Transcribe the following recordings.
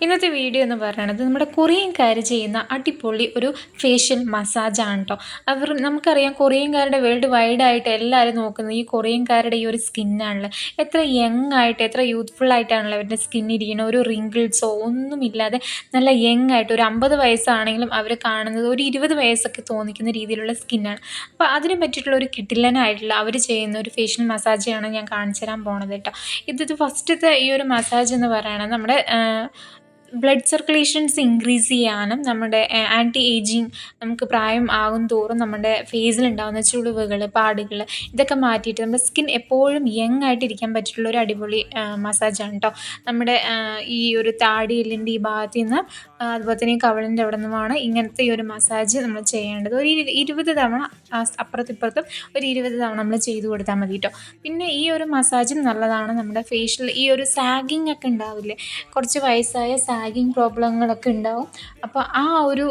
ഇന്നത്തെ വീഡിയോ എന്ന് പറയുന്നത് നമ്മുടെ കൊറിയൻകാർ ചെയ്യുന്ന അടിപൊളി ഒരു ഫേഷ്യൽ മസാജാണ് കേട്ടോ അവർ നമുക്കറിയാം കൊറിയൻകാരുടെ വേൾഡ് വൈഡ് ആയിട്ട് എല്ലാവരും നോക്കുന്നത് ഈ കൊറിയൻകാരുടെ ഈ ഒരു സ്കിന്നാണല്ലോ എത്ര യങ് ആയിട്ട് എത്ര യൂത്ത്ഫുൾ ആയിട്ടാണല്ലോ അവരുടെ സ്കിൻ ഇരിക്കുന്നത്. ഒരു റിങ്കിൾസോ ഒന്നുമില്ലാതെ നല്ല യങ് ആയിട്ട് ഒരു അമ്പത് വയസ്സാണെങ്കിലും അവർ കാണുന്നത് ഒരു ഇരുപത് വയസ്സൊക്കെ തോന്നിക്കുന്ന രീതിയിലുള്ള സ്കിന്നാണ് അപ്പോൾ അതിനെ പറ്റിയിട്ടുള്ള ഒരു കിട്ടില്ലനായിട്ടുള്ള അവർ ചെയ്യുന്ന ഒരു ഫേഷ്യൽ മസാജാണ് ഞാൻ കാണിച്ചു തരാൻ പോണത് കേട്ടോ ഇത് ഫസ്റ്റത്തെ ഈ ഒരു മസാജ് എന്ന് പറയുന്നത് നമ്മുടെ ബ്ലഡ് സർക്കുലേഷൻസ് ഇൻക്രീസ് ചെയ്യാനും നമ്മുടെ ആന്റി ഏജിങ് നമുക്ക് പ്രായം ആകും തോറും നമ്മുടെ ഫേസിലുണ്ടാകുന്ന ചുളിവുകൾ പാടുകൾ ഇതൊക്കെ മാറ്റിയിട്ട് നമ്മുടെ സ്കിൻ എപ്പോഴും യങ് ആയിട്ട് ഇരിക്കാൻ പറ്റിയിട്ടുള്ള ഒരു അടിപൊളി മസാജാണ് കേട്ടോ നമ്മുടെ ഈ ഒരു താടിയെല്ലിന്റെ ഈ ഭാഗത്ത് നിന്ന് അതുപോലെ തന്നെ കവളിന്റെ അവിടെ നിന്നുമാണ് ഇങ്ങനത്തെ ഈ ഒരു മസാജ് നമ്മൾ ചെയ്യേണ്ടത്. ഒരു ഇരുപത് തവണ അപ്പുറത്തിപ്പുറത്തും ഒരു ഇരുപത് തവണ നമ്മൾ ചെയ്തു കൊടുത്താൽ മതി കേട്ടോ പിന്നെ ഈ ഒരു മസാജും നല്ലതാണ് നമ്മുടെ ഫേഷ്യൽ ഈ ഒരു സാഗിങ് ഒക്കെ ഉണ്ടാവില്ലേ? കുറച്ച് വയസ്സായ സാഗിങ് പ്രോബ്ലങ്ങളൊക്കെ ഉണ്ടാവും. അപ്പോൾ ആ ഒരു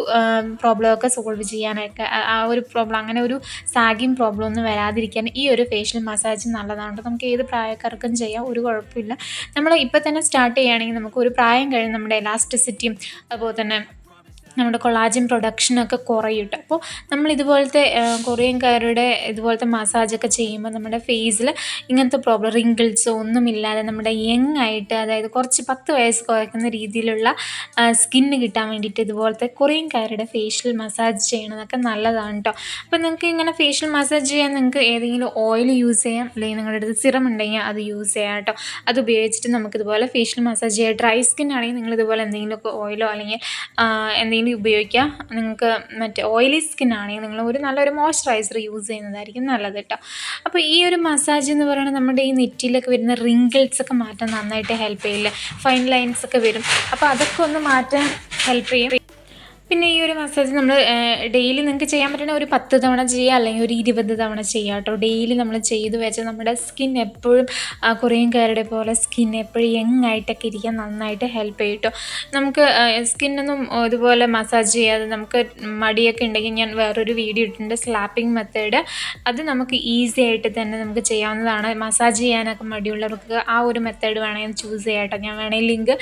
പ്രോബ്ലമൊക്കെ സോൾവ് ചെയ്യാനൊക്കെ ആ ഒരു പ്രോബ്ലം അങ്ങനെ ഒരു സാഗിങ് പ്രോബ്ലം ഒന്നും വരാതിരിക്കാൻ ഈ ഒരു ഫേഷ്യൽ മസാജ് നല്ലതാണ് നമുക്ക് ഏത് പ്രായക്കാർക്കും ചെയ്യാം ഒരു കുഴപ്പമില്ല. നമ്മൾ ഇപ്പോൾ തന്നെ സ്റ്റാർട്ട് ചെയ്യുകയാണെങ്കിൽ നമുക്ക് ഒരു പ്രായം കഴിഞ്ഞ് നമ്മുടെ എലാസ്റ്റിസിറ്റിയും അതുപോലെ തന്നെ നമ്മുടെ കൊളാജൻ പ്രൊഡക്ഷനൊക്കെ കുറയും അപ്പോൾ നമ്മൾ ഇതുപോലത്തെ കൊറിയൻകാരുടെ ഇതുപോലത്തെ മസാജൊക്കെ ചെയ്യുമ്പോൾ നമ്മുടെ ഫേസിൽ ഇങ്ങനത്തെ പ്രോബ്ലം റിങ്കിൾസോ ഒന്നുമില്ലാതെ നമ്മുടെ യങ് ആയിട്ട് അതായത് കുറച്ച് പത്ത് വയസ്സ് കുറയ്ക്കുന്ന രീതിയിലുള്ള സ്കിന്ന് കിട്ടാൻ വേണ്ടിയിട്ട് ഇതുപോലത്തെ കൊറിയൻകാരുടെ ഫേഷ്യൽ മസാജ് ചെയ്യണതൊക്കെ നല്ലതാണ് കേട്ടോ അപ്പോൾ നിങ്ങൾക്ക് ഇങ്ങനെ ഫേഷ്യൽ മസാജ് ചെയ്യാൻ നിങ്ങൾക്ക് ഏതെങ്കിലും ഓയിൽ യൂസ് ചെയ്യാം അല്ലെങ്കിൽ നിങ്ങളുടെ അടുത്ത് സിറം ഉണ്ടെങ്കിൽ അത് യൂസ് ചെയ്യാം കേട്ടോ അത് ഉപയോഗിച്ചിട്ട് നമുക്കിതുപോലെ ഫേഷ്യൽ മസാജ് ചെയ്യാം. ഡ്രൈ സ്കിൻ ആണെങ്കിൽ നിങ്ങൾ ഇതുപോലെ എന്തെങ്കിലുമൊക്കെ ഓയിലോ അല്ലെങ്കിൽ എന്തെങ്കിലും ഉപയോഗിക്കുക. നിങ്ങൾക്ക് മറ്റേ ഓയിലി സ്കിൻ ആണെങ്കിൽ നിങ്ങൾ ഒരു നല്ലൊരു മോയ്സ്ചറൈസർ യൂസ് ചെയ്യുന്നതായിരിക്കും നല്ലത് കേട്ടോ. അപ്പോൾ ഈ ഒരു മസാജ് എന്ന് പറയുന്നത് നമ്മുടെ ഈ നെറ്റിയിലൊക്കെ വരുന്ന റിങ്കിൾസ് ഒക്കെ മാറ്റാൻ നന്നായിട്ട് ഹെൽപ്പ് ചെയ്യില്ല? ഫൈൻ ലൈൻസ് ഒക്കെ വരും. അപ്പോൾ അതൊക്കെ ഒന്ന് മാറ്റാൻ ഹെൽപ്പ് ചെയ്യും. പിന്നെ ഈ ഒരു മസാജ് നമ്മൾ ഡെയിലി നിങ്ങൾക്ക് ചെയ്യാൻ പറ്റുന്ന ഒരു പത്ത് തവണ ചെയ്യുക അല്ലെങ്കിൽ ഒരു ഇരുപത് തവണ ചെയ്യുക കേട്ടോ ഡെയിലി നമ്മൾ ചെയ്തു വെച്ചാൽ നമ്മുടെ സ്കിൻ എപ്പോഴും കൊറിയൻകാരുടെ പോലെ സ്കിൻ എപ്പോഴും യങ് ആയിട്ടൊക്കെ ഇരിക്കാൻ നന്നായിട്ട് ഹെൽപ്പ് ചെയ്യും കേട്ടോ നമുക്ക് സ്കിന്നൊന്നും ഇതുപോലെ മസാജ് ചെയ്യാതെ നമുക്ക് മടിയൊക്കെ ഉണ്ടെങ്കിൽ ഞാൻ വേറൊരു വീഡിയോ ഇട്ടിട്ടുണ്ട് സ്ലാപ്പിംഗ് മെത്തേഡ് അത് നമുക്ക് ഈസി ആയിട്ട് തന്നെ നമുക്ക് ചെയ്യാവുന്നതാണ്. മസാജ് ചെയ്യാനൊക്കെ മടിയുള്ളവർക്ക് ആ ഒരു മെത്തേഡ് വേണമെങ്കിൽ ചൂസ് ചെയ്യാം കേട്ടോ ഞാൻ വേണമെങ്കിൽ ലിങ്ക്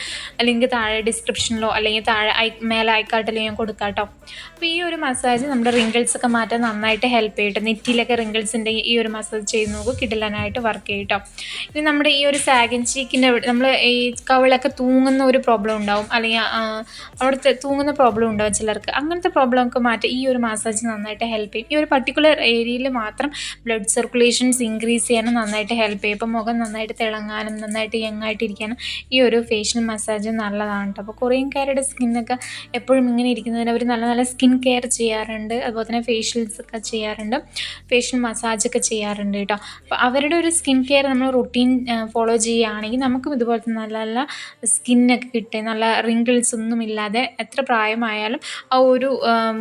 ലിങ്ക് താഴെ ഡിസ്ക്രിപ്ഷനിലോ അല്ലെങ്കിൽ താഴെ ഐ മേലെ ഐക്കാട്ടിലോ കൊടുക്കാം കേട്ടോ അപ്പോൾ ഈ ഒരു മസാജ് നമ്മുടെ റിങ്കിൾസ് ഒക്കെ മാറ്റാൻ നന്നായിട്ട് ഹെൽപ്പ് ചെയ്യട്ടെ. നെറ്റിയിലൊക്കെ റിങ്കിൾസ് ഉണ്ടെങ്കിൽ ഈ ഒരു മസാജ് ചെയ്ത് നോക്കും കിടലാനായിട്ട് വർക്ക് ചെയ്യും കേട്ടോ ഇനി നമ്മുടെ ഈ ഒരു സാഗൻ ചീക്കിന്റെ നമ്മൾ ഈ കവിളൊക്കെ തൂങ്ങുന്ന ഒരു പ്രോബ്ലം ഉണ്ടാവും. അല്ലെങ്കിൽ അവിടുത്തെ തൂങ്ങുന്ന പ്രോബ്ലം ഉണ്ടാവും ചിലർക്ക്. അങ്ങനത്തെ പ്രോബ്ലം ഒക്കെ മാറ്റാൻ ഈ ഒരു മസാജ് നന്നായിട്ട് ഹെൽപ്പ് ചെയ്യും. ഈ ഒരു പർട്ടിക്കുലർ ഏരിയയിൽ മാത്രം ബ്ലഡ് സർക്കുലേഷൻസ് ഇൻക്രീസ് ചെയ്യാനും നന്നായിട്ട് ഹെൽപ്പ് ചെയ്യും. ഇപ്പം മുഖം നന്നായിട്ട് തിളങ്ങാനും നന്നായിട്ട് യങ് ആയിട്ടിരിക്കാനും ഈ ഒരു ഫേഷ്യൽ മസാജ് നല്ലതാണ് കേട്ടോ അപ്പോൾ കൊറിയൻകാരുടെ സ്കിന്നൊക്കെ എപ്പോഴും ഇങ്ങനെ ഇരിക്കുന്നതിന് അവർ നല്ല നല്ല സ്കിൻ കെയർ ചെയ്യാറുണ്ട്. അതുപോലെ തന്നെ ഫേഷ്യൽസ് ഒക്കെ ചെയ്യാറുണ്ട്. ഫേഷ്യൽ മസാജ് ഒക്കെ ചെയ്യാറുണ്ട് കേട്ടോ. അപ്പോൾ അവരുടെ ഒരു സ്കിൻ കെയർ നമ്മൾ റൊട്ടീൻ ഫോളോ ചെയ്യുകയാണെങ്കിൽ നമുക്കും ഇതുപോലത്തെ നല്ല നല്ല സ്കിന്നൊക്കെ കിട്ടുക നല്ല റിങ്കിൾസ് ഒന്നും ഇല്ലാതെ എത്ര പ്രായമായാലും ആ ഒരു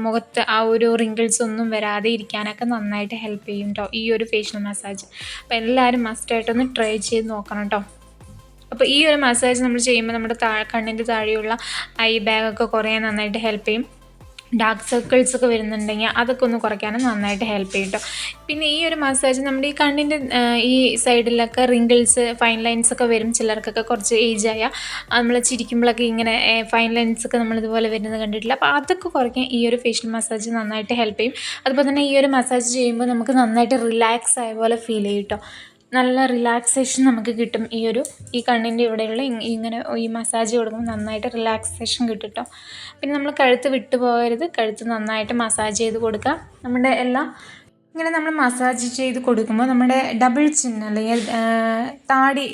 മുഖത്ത് ആ ഒരു റിങ്കിൾസ് ഒന്നും വരാതെ ഇരിക്കാനൊക്കെ നന്നായിട്ട് ഹെൽപ്പ് ചെയ്യും കേട്ടോ ഈ ഒരു ഫേഷ്യൽ മസാജ് അപ്പോൾ എല്ലാവരും മസ്റ്റായിട്ടൊന്ന് ട്രൈ ചെയ്ത് നോക്കണം കേട്ടോ അപ്പോൾ ഈ ഒരു മസാജ് നമ്മൾ ചെയ്യുമ്പോൾ നമ്മുടെ താ കണ്ണിന്റെ താഴെയുള്ള ഐ ബാഗൊക്കെ കുറേ നന്നായിട്ട് ഹെൽപ്പ് ചെയ്യും. ഡാർക്ക് സർക്കിൾസ് ഒക്കെ വരുന്നുണ്ടെങ്കിൽ അതൊക്കെ ഒന്ന് കുറയ്ക്കാനും നന്നായിട്ട് ഹെൽപ്പ് ചെയ്യും കേട്ടോ പിന്നെ ഈ ഒരു മസാജ് നമ്മുടെ ഈ കണ്ണിന്റെ ഈ സൈഡിലൊക്കെ റിങ്കിൾസ് ഫൈൻ ലൈൻസ് ഒക്കെ വരും. ചിലർക്കൊക്കെ കുറച്ച് ഏജ് ആയ നമ്മൾ ചിരിക്കുമ്പോഴൊക്കെ ഇങ്ങനെ ഫൈൻ ലൈൻസ് ഒക്കെ നമ്മൾ ഇതുപോലെ വരുന്നത് കണ്ടിട്ടില്ല. അപ്പോൾ അതൊക്കെ കുറയ്ക്കാൻ ഈ ഒരു ഫേഷ്യൽ മസാജ് നന്നായിട്ട് ഹെൽപ്പ് ചെയ്യും. അതുപോലെ തന്നെ ഈ ഒരു മസാജ് ചെയ്യുമ്പോൾ നമുക്ക് നന്നായിട്ട് റിലാക്സ് ആയ പോലെ ഫീൽ ചെയ്യും കേട്ടോ നല്ല റിലാക്സേഷൻ നമുക്ക് കിട്ടും. ഈ ഒരു ഈ കണ്ണിന്റെ ഇവിടെയുള്ള ഇങ്ങനെ ഈ മസാജ് കൊടുക്കുമ്പോൾ നന്നായിട്ട് റിലാക്സേഷൻ കിട്ടും കേട്ടോ പിന്നെ നമ്മൾ കഴുത്ത് വിട്ടു പോകരുത്. കഴുത്ത് നന്നായിട്ട് മസാജ് ചെയ്ത് കൊടുക്കുക. നമ്മുടെ എല്ലാം ഇങ്ങനെ നമ്മൾ മസാജ് ചെയ്ത് കൊടുക്കുമ്പോൾ നമ്മുടെ ഡബിൾ ചിൻ അല്ലെങ്കിൽ താടി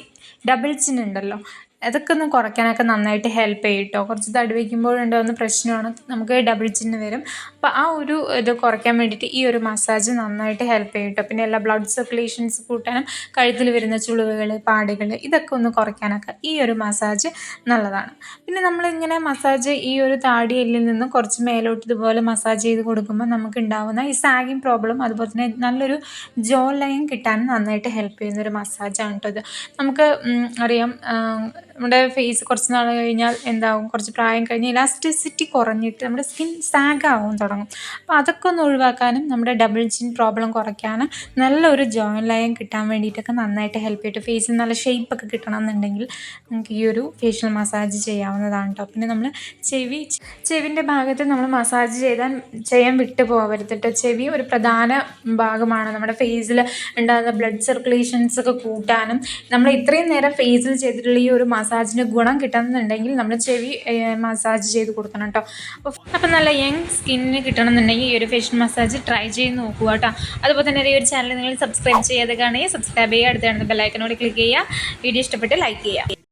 ഡബിൾ ചിൻ ഉണ്ടല്ലോ. അതൊക്കെ ഒന്ന് കുറയ്ക്കാനൊക്കെ നന്നായിട്ട് ഹെൽപ്പ് ചെയ്യും കേട്ടോ കുറച്ച് തടി വയ്ക്കുമ്പോഴുണ്ടാകുന്ന പ്രശ്നമാണ്. നമുക്ക് ഡബിൾ ചിന്ന് വരും. അപ്പോൾ ആ ഒരു ഇത് കുറയ്ക്കാൻ വേണ്ടിയിട്ട് ഈ ഒരു മസാജ് നന്നായിട്ട് ഹെൽപ്പ് ചെയ്യും കേട്ടോ പിന്നെ എല്ലാ ബ്ലഡ് സർക്കുലേഷൻസ് കൂട്ടാനും കഴുത്തിൽ വരുന്ന ചുളിവുകൾ പാടുകൾ ഇതൊക്കെ ഒന്ന് കുറയ്ക്കാനൊക്കെ ഈ ഒരു മസാജ് നല്ലതാണ്. പിന്നെ നമ്മളിങ്ങനെ മസാജ് ഈ ഒരു താടി എല്ലിൽ നിന്നും കുറച്ച് മേലോട്ട് ഇതുപോലെ മസാജ് ചെയ്ത് കൊടുക്കുമ്പോൾ നമുക്ക് ഉണ്ടാകുന്ന ഈ സാഗിങ് പ്രോബ്ലം അതുപോലെ തന്നെ നല്ലൊരു ജോ ലൈൻ കിട്ടാനും നന്നായിട്ട് ഹെൽപ്പ് ചെയ്യുന്ന ഒരു മസാജാണ് കേട്ടോ ഇത്. നമുക്ക് അറിയാം നമ്മുടെ ഫേസ് കുറച്ച് നാൾ കഴിഞ്ഞാൽ എന്താവും? കുറച്ച് പ്രായം കഴിഞ്ഞ് ഇലാസ്റ്റിസിറ്റി കുറഞ്ഞിട്ട് നമ്മുടെ സ്കിൻ സാഗ് ആവാൻ തുടങ്ങും. അപ്പോൾ അതൊക്കെ ഒന്ന് ഒഴിവാക്കാനും നമ്മുടെ ഡബിൾ ചിൻ പ്രോബ്ലം കുറയ്ക്കാനും നല്ലൊരു ജോയിൻ ലൈൻ കിട്ടാൻ വേണ്ടിയിട്ടൊക്കെ നന്നായിട്ട് ഹെൽപ്പ് ചെയ്തിട്ട് ഫേസിൽ നല്ല ഷേപ്പൊക്കെ കിട്ടണം എന്നുണ്ടെങ്കിൽ നമുക്ക് ഈ ഒരു ഫേഷ്യൽ മസാജ് ചെയ്യാവുന്നതാണ് കേട്ടോ പിന്നെ നമ്മൾ ചെവി ചെവിന്റെ ഭാഗത്ത് നമ്മൾ മസാജ് ചെയ്താൽ ചെയ്യാൻ വിട്ടു പോകരുത് കേട്ടോ ചെവി ഒരു പ്രധാന ഭാഗമാണ്. നമ്മുടെ ഫേസിൽ ഉണ്ടാകുന്ന ബ്ലഡ് സർക്കുലേഷൻസ് ഒക്കെ കൂട്ടാനും നമ്മൾ ഇത്രയും നേരം ഫേസിൽ ചെയ്തിട്ടുള്ള ഈ ഒരു മസാജിന് ഗുണം കിട്ടണമെന്നുണ്ടെങ്കിൽ നമ്മൾ ചെവി മസാജ് ചെയ്ത് കൊടുക്കണം കേട്ടോ അപ്പോൾ അപ്പോൾ നല്ല യങ് സ്കിന്നിന് കിട്ടണമെന്നുണ്ടെങ്കിൽ ഈ ഒരു ഫേഷ്യൽ മസാജ് ട്രൈ ചെയ്ത് നോക്കുക കേട്ടോ അതുപോലെ തന്നെ ഈ ഒരു ചാനൽ നിങ്ങൾ സബ്സ്ക്രൈബ് ചെയ്യാതെ കാണുകയും സബ്സ്ക്രൈബ് ചെയ്യുക അടുത്ത കാണുന്ന ബെല്ലൈക്കനോട് ക്ലിക്ക് ചെയ്യുക. വീഡിയോ ഇഷ്ടപ്പെട്ട് ലൈക്ക് ചെയ്യുക.